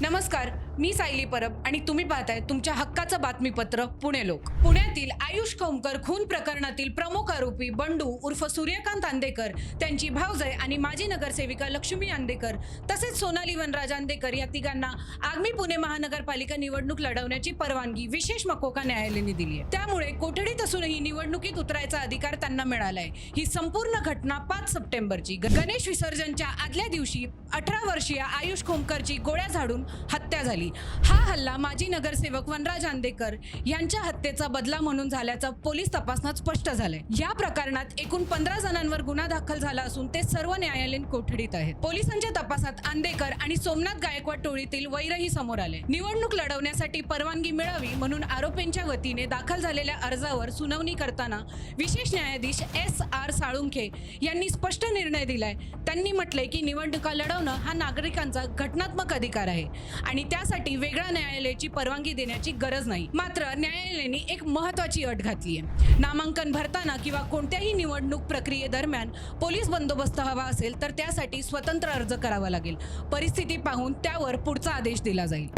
नमस्कार मी सायली परब आणि तुम्ही पाहताय तुमच्या हक्काचं बातमीपत्र पुणे लोक. पुण्यातील आयुष खोमकर खून प्रकरणातील प्रमुख आरोपी बंडू उर्फ सूर्यकांत आंदेकर त्यांची भावजय आणि माजी नगरसेविका लक्ष्मी आंदेकर तसेच सोनाली वनराज आंदेकर या तिघांना आगामी पुणे महानगरपालिका निवडणूक लढवण्याची परवानगी विशेष मकोका न्यायालयाने दिली आहे त्यामुळे कोठडीत असूनही निवडणुकीत उतरायचा अधिकार त्यांना मिळालाय. ही संपूर्ण घटना पाच सप्टेंबरची. ग- गणेश विसर्जनच्या आदल्या दिवशी अठरा वर्षीय आयुष खोमकरची गोळ्या झाडून हत्या झाली. हा हल्ला माजी नगरसेवक वनराज आंदेकर यांच्या हत्येचा बदला म्हणून झाल्याचं पोलीस तपासण्यात स्पष्ट झालंय. या प्रकरणात एकूण पंधरा जणांवर गुन्हा दाखल झाला असून ते सर्व न्यायालयीन कोठडीत आहेत. पोलिसांच्या तपासात आंदेकर आणि सोमनाथ गायकवाड टोळीतील वैरही समोर आले. निवडणूक लढवण्यासाठी परवानगी मिळावी म्हणून आरोपींच्या वतीने दाखल झालेल्या अर्जावर सुनावणी करताना विशेष न्यायाधीश एस आर साळुंखे यांनी स्पष्ट निर्णय दिलाय. त्यांनी म्हटलंय की निवडणुका लढवणं हा नागरिकांचा घटनात्मक अधिकार आहे. आणि त्यासाठी वेगळ्या न्यायालयाची परवानगी देण्याची गरज नाही. मात्र न्यायालयाने एक महत्वाची अट घातली आहे नामांकन भरताना किंवा कोणत्याही निवडणूक प्रक्रियेदरम्यान पोलीस बंदोबस्त हवा असेल तर त्यासाठी स्वतंत्र अर्ज करावा लागेल. परिस्थिती पाहून त्यावर पुढचा आदेश दिला जाईल.